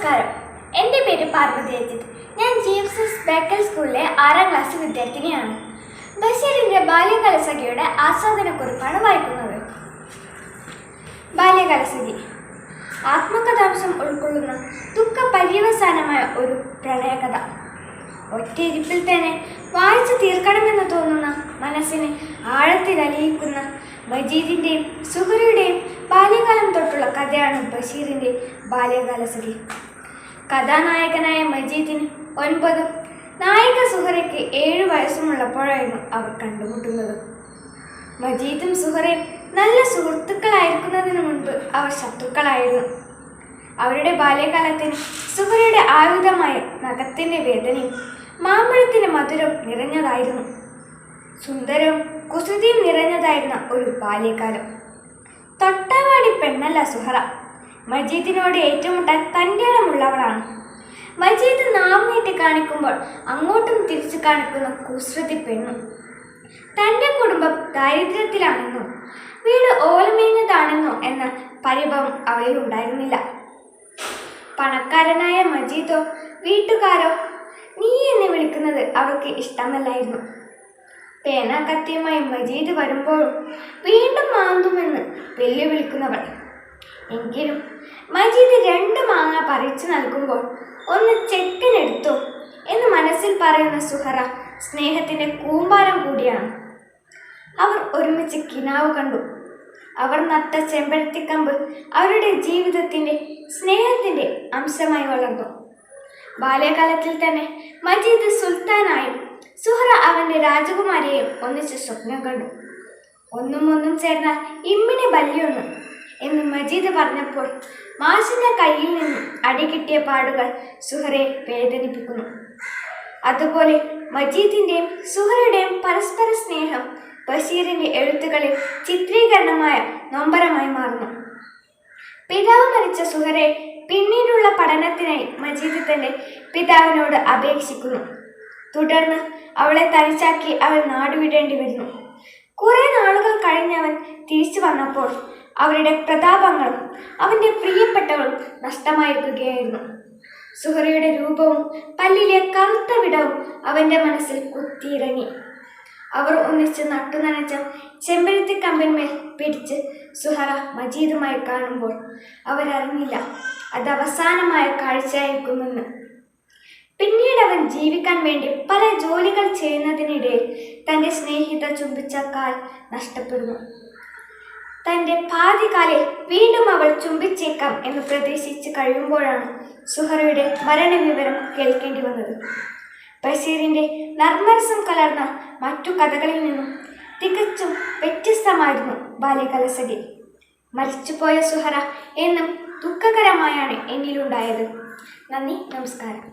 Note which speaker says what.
Speaker 1: നമസ്കാരം. എന്റെ പേര് പാർവതി അജിത്. ഞാൻ ജി എഫ് എസ് ബേക്കൽ സ്കൂളിലെ ആറാം ക്ലാസ് വിദ്യാർത്ഥിനിയാണ്. ബഷീറിന്റെ ബാല്യകാലസഖിയുടെ ആസ്വാദനക്കുറിപ്പാണ് വായിക്കുന്നത്. ബാല്യകാലസഖി. ആത്മകഥാംശം ഉൾക്കൊള്ളുന്ന ദുഃഖ പര്യവസാനമായ ഒരു പ്രണയകഥ. ഒറ്റയിരിപ്പിൽ തന്നെ വായിച്ചു തീർക്കണമെന്ന് തോന്നുന്ന മനസ്സിനെ ആഴത്തിൽ അലിയിക്കുന്ന മജീദിന്റെയും സുഹൃയുടെയും ബാല്യകാലം തൊട്ടുള്ള കഥയാണ് ബഷീറിന്റെ ബാല്യകാലസഖി. കഥാനായകനായ മജീദിന് ഒൻപതും നായിക സുഹറയ്ക്ക് ഏഴു വയസ്സുമുള്ളപ്പോഴായിരുന്നു അവർ കണ്ടുമുട്ടുന്നത്. മജീദും സുഹറയും നല്ല സുഹൃത്തുക്കളായിരിക്കുന്നതിന് മുൻപ് അവർ ശത്രുക്കളായിരുന്നു. അവരുടെ ബാല്യകാലത്തിന് സുഹറയുടെ ആയുധമായ നഖത്തിന്റെ വേദനയും മാമ്പഴത്തിന്റെ മധുരം നിറഞ്ഞതായിരുന്നു. സുന്ദരവും കുസൃതിയും നിറഞ്ഞതായിരുന്ന ഒരു ബാല്യകാലം. തൊട്ടവാടി പെണ്ണല്ല സുഹറ. മജീദിനോട് ഏറ്റുമുട്ടാൻ തന്റെ ഇടമുള്ളവളാണ് മജീദ് നാം നീട്ടി കാണിക്കുമ്പോൾ അങ്ങോട്ടും തിരിച്ചു കാണിക്കുന്ന കുസൃതി പെണ്ണും തന്റെ കുടുംബം ദാരിദ്ര്യത്തിലാണെന്നോ വീട് ഓലമേഞ്ഞതാണെന്നോ എന്ന പരിഭവം അവയിൽ ഉണ്ടായിരുന്നില്ല പണക്കാരനായ മജീദോ വീട്ടുകാരോ നീ എന്ന് വിളിക്കുന്നത് അവർക്ക് ഇഷ്ടമല്ലായിരുന്നു. പേന കത്തിയുമായി മജീദ് വരുമ്പോഴും വീണ്ടും മാന്തുമെന്ന് വെല്ലുവിളിക്കുന്നവൾ എങ്കിലും മജീദ് രണ്ട് മാങ്ങ പറിച്ചു നൽകുമ്പോൾ ഒന്ന് ചെക്കനെടുത്തോ എന്ന് മനസ്സിൽ പറയുന്ന സുഹറ സ്നേഹത്തിന്റെ കൂമ്പാരം കൂടിയാണ്. അവർ ഒരുമിച്ച് കിനാവ് കണ്ടു. അവർ നട്ട ചെമ്പരത്തിക്കമ്പ് അവരുടെ ജീവിതത്തിന്റെ സ്നേഹത്തിന്റെ അംശമായി വളർന്നു. ബാല്യകാലത്തിൽ തന്നെ മജീദ് സുൽത്താനായും സുഹറ അവന്റെ രാജകുമാരിയെയും ഒന്നിച്ച് സ്വപ്നം കണ്ടു. ഒന്നും ഒന്നും ചേർന്നാൽ ഇമ്മിനെ ബല്യൊന്ന് എന്ന് മജീദ് പറഞ്ഞപ്പോൾ മാഷിന്റെ കയ്യിൽ നിന്ന് അടി കിട്ടിയ പാടുകൾ സുഹറയെ വേദനിപ്പിക്കുന്നു. അതുപോലെ മജീദിന്റെയും സുഹറയുടെയും പരസ്പര സ്നേഹം ബഷീറിന്റെ എഴുത്തുകളിൽ ചിത്രീകരണമായ നൊമ്പരമായി മാറുന്നു. പിതാവ് മരിച്ച സുഹറെ പിന്നീടുള്ള പഠനത്തിനായി മജീദ് തന്നെ പിതാവിനോട് അപേക്ഷിക്കുന്നു. തുടർന്ന് അവളെ തനിച്ചാക്കി അവൻ നാടുവിടേണ്ടി വരുന്നു. കുറെ നാളുകൾ കഴിഞ്ഞവൻ തിരിച്ചു വന്നപ്പോൾ അവരുടെ പ്രതാപങ്ങളും അവന്റെ പ്രിയപ്പെട്ടവളും നഷ്ടമായിരിക്കുകയായിരുന്നു. സുഹറയുടെ രൂപവും പല്ലിലെ കറുത്ത വിടവും അവന്റെ മനസ്സിൽ കുത്തിയിറങ്ങി. അവർ ഒന്നിച്ച് നട്ടുനനച്ച ചെമ്പരത്തി കമ്പിന്മേൽ പിടിച്ച് സുഹറ മജീദുമായി കാണുമ്പോൾ അവരറിഞ്ഞില്ല അത് അവസാനമായ കാഴ്ചയായിരിക്കുമെന്ന്. പിന്നീട് അവൻ ജീവിക്കാൻ വേണ്ടി പല ജോലികൾ ചെയ്യുന്നതിനിടയിൽ തന്റെ സ്നേഹിത ചുംബിച്ച കാൽ നഷ്ടപ്പെടുന്നു. തന്റെ പാതി കാലിൽ വീണ്ടും അവൾ ചുംബിച്ചേക്കാം എന്ന് പ്രതീക്ഷിച്ച് കഴിയുമ്പോഴാണ് സുഹറയുടെ മരണവിവരം കേൾക്കേണ്ടി വന്നത്. ബഷീറിന്റെ നർമ്മരസം കലർന്ന മറ്റു കഥകളിൽ നിന്നും തികച്ചും വ്യത്യസ്തമായിരുന്നു ബാല്യകലസഖി. മരിച്ചുപോയ സുഹറ എന്നും ദുഃഖകരമായാണ് എന്നിലുണ്ടായത്. നന്ദി നമസ്കാരം.